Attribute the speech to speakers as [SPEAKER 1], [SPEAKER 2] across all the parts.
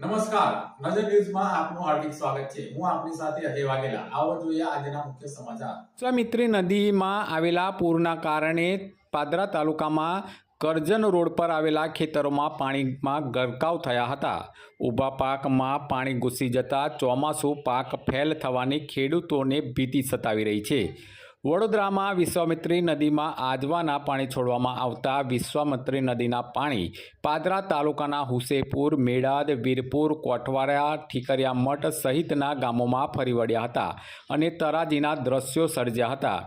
[SPEAKER 1] નમસ્કાર. નજર ન્યૂઝમાં આપનું હાર્દિક સ્વાગત છે. હું આપની સાથે અજય વાઘેલા. આવો જોઈએ આજના મુખ્ય સમાચાર.
[SPEAKER 2] સમિત્રી નદીમાં આવેલા પૂરના કારણે પાદરા તાલુકામાં કરજન રોડ પર આવેલા ખેતરોમાં પાણીમાં ગરકાવ થયા હતા. ઊભા પાકમાં પાણી ઘૂસી જતા ચોમાસું પાક ફેલ થવાની ખેડૂતોને ભીતિ સતાવી રહી છે. વડોદરામાં વિશ્વામિત્રી નદીમાં આજવાના પાણી છોડવામાં આવતા વિશ્વામિત્રી નદીના પાણી પાદરા તાલુકાના હુસેપુર મેડાદ વીરપુર કોઠવાડા ઠીકરિયા મઠ સહિતના ગામોમાં ફરી વળ્યા હતા અને તરાજીના દ્રશ્યો સર્જ્યા હતા.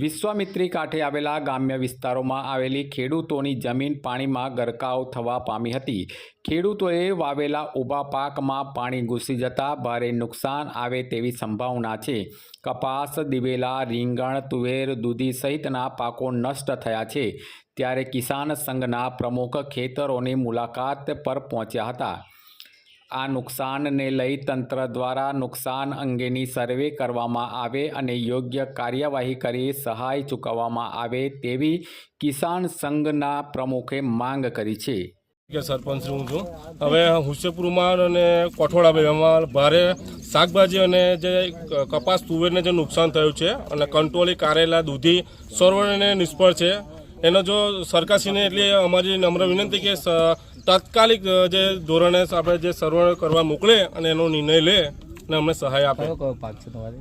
[SPEAKER 2] વિશ્વામિત્રી કાંઠે આવેલા ગ્રામ્ય વિસ્તારોમાં આવેલી ખેડૂતોની જમીન પાણીમાં ગરકાવ થવા પામી હતી. ખેડૂતોએ વાવેલા ઊભા પાકમાં પાણી ઘૂસી જતા ભારે નુકસાન આવે તેવી સંભાવના છે. કપાસ, દિવેલા, રીંગણ, તુવેર, દૂધી સહિતના પાકો નષ્ટ થયા છે. ત્યારે કિસાન સંઘના પ્રમુખ ખેતરોની મુલાકાત પર પહોંચ્યા હતા. આ નુકસાનને લઈ તંત્ર દ્વારા નુકસાન અંગેની સર્વે કરવામાં આવે અને યોગ્ય કાર્યવાહી કરી સહાય ચૂકવવામાં આવે તેવી કિસાન સંઘના પ્રમુખે માંગ કરી છે.
[SPEAKER 3] સરપંચ હું છું. હવે હુસેપુરમાં અને કોઠોડા બેમાં ભારે શાકભાજી અને જે કપાસ તુવેરને જે નુકસાન થયું છે અને કંટ્રોલી કારેલા દૂધી સર્વને નિષ્ફળ છે. એનો જો સરકારશ્રીને એટલી અમારી નમ્ર વિનંતી કે તાત્કાલિક જે ધોરણે આપણે જે સર્વે કરવા મોકલે અને એનો નિર્ણય લે અને અમને સહાય આપે.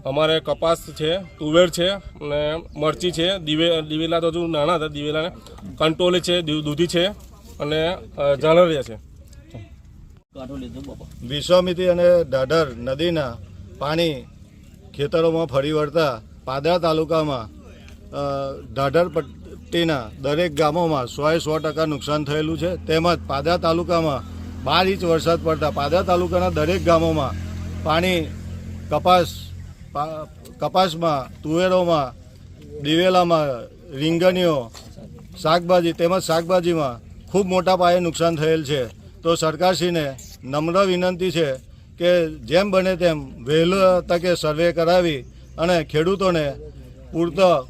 [SPEAKER 3] અમારે કપાસ છે તુવેર છે અને મરચી છે દિવે દિવેલા તો હજુ નાના હતા દિવેલાને કંટોલી છે દૂ- દૂધી છે અને ઝાલરિયા છે.
[SPEAKER 4] વિશ્વામિત્રી અને દાઢર નદીના પાણી ખેતરોમાં ફરી વળતા પાદરા તાલુકામાં અ, પટ્ટીના દરેક ગામોમાં સોએ સો ટકા નુકસાન થયેલું છે. તેમજ પાદરા તાલુકામાં બાર ઇંચ વરસાદ પડતા પાદરા તાલુકાના દરેક ગામોમાં પાણી કપાસ કપાસમાં તુવેરોમાં દિવેલામાં રીંગણીઓ શાકભાજી તેમજ શાકભાજીમાં ખૂબ મોટા પાયે નુકસાન થયેલ છે. તો સરકારશ્રીને નમ્ર વિનંતી છે કે જેમ બને તેમ વહેલો તકે સર્વે કરાવી અને ખેડૂતોને પૂરતો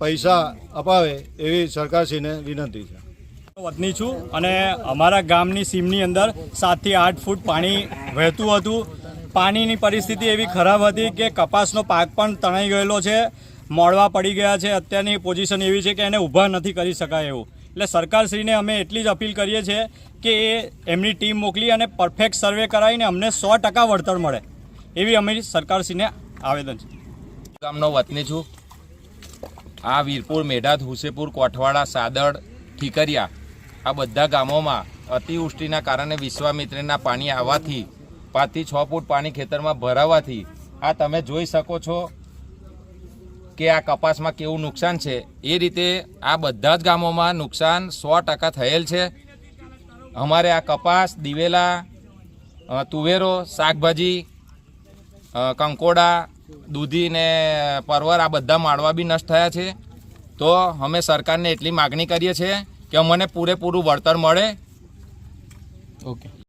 [SPEAKER 4] પૈસા અપાવે એવી સરકારશ્રીને વિનંતી છે.
[SPEAKER 5] વતની છું અને અમારા ગામની સીમની અંદર સાતથી આઠ ફૂટ પાણી વહેતું હતું. પાણીની પરિસ્થિતિ એવી ખરાબ હતી કે કપાસનો પાક પણ તણાઈ ગયેલો છે મોડવા પડી ગયા છે. અત્યારની પોઝિશન એવી છે કે એને ઊભા નથી કરી શકાય એવું. એટલે સરકારશ્રીને અમે એટલી જ અપીલ કરીએ છીએ કે એ એમની ટીમ મોકલી અને પરફેક્ટ સર્વે કરાવીને અમને સો ટકા વળતર મળે. એવી અમે સરકારશ્રીને આવેદન છે.
[SPEAKER 6] ગામનો વતની છું. આ વીરપુર મેઢાત હુસેપુર કોઠવાડા, સાદડ, ઠીકરિયા આ બધા ગામોમાં અતિવૃષ્ટિના કારણે વિશ્વામિત્રીના પાણી આવવાથી, પાંચથી છ ફૂટ પાણી ખેતરમાં ભરાવાથી, આ તમે જોઈ શકો છો કે આ કપાસમાં કેવું નુકસાન છે. એ રીતે આ બધા જ ગામોમાં નુકસાન સો ટકા થયેલ છે. અમારે આ કપાસ, દિવેલા તુવેરો, શાકભાજી કંકોડા દૂધી ને પરવર આ બધા માળવા બી નષ્ટ થયા છે. તો અમે સરકારને એટલી માગણી કરીએ છીએ કે અમને પૂરેપૂરું વળતર મળે.
[SPEAKER 2] ઓકે.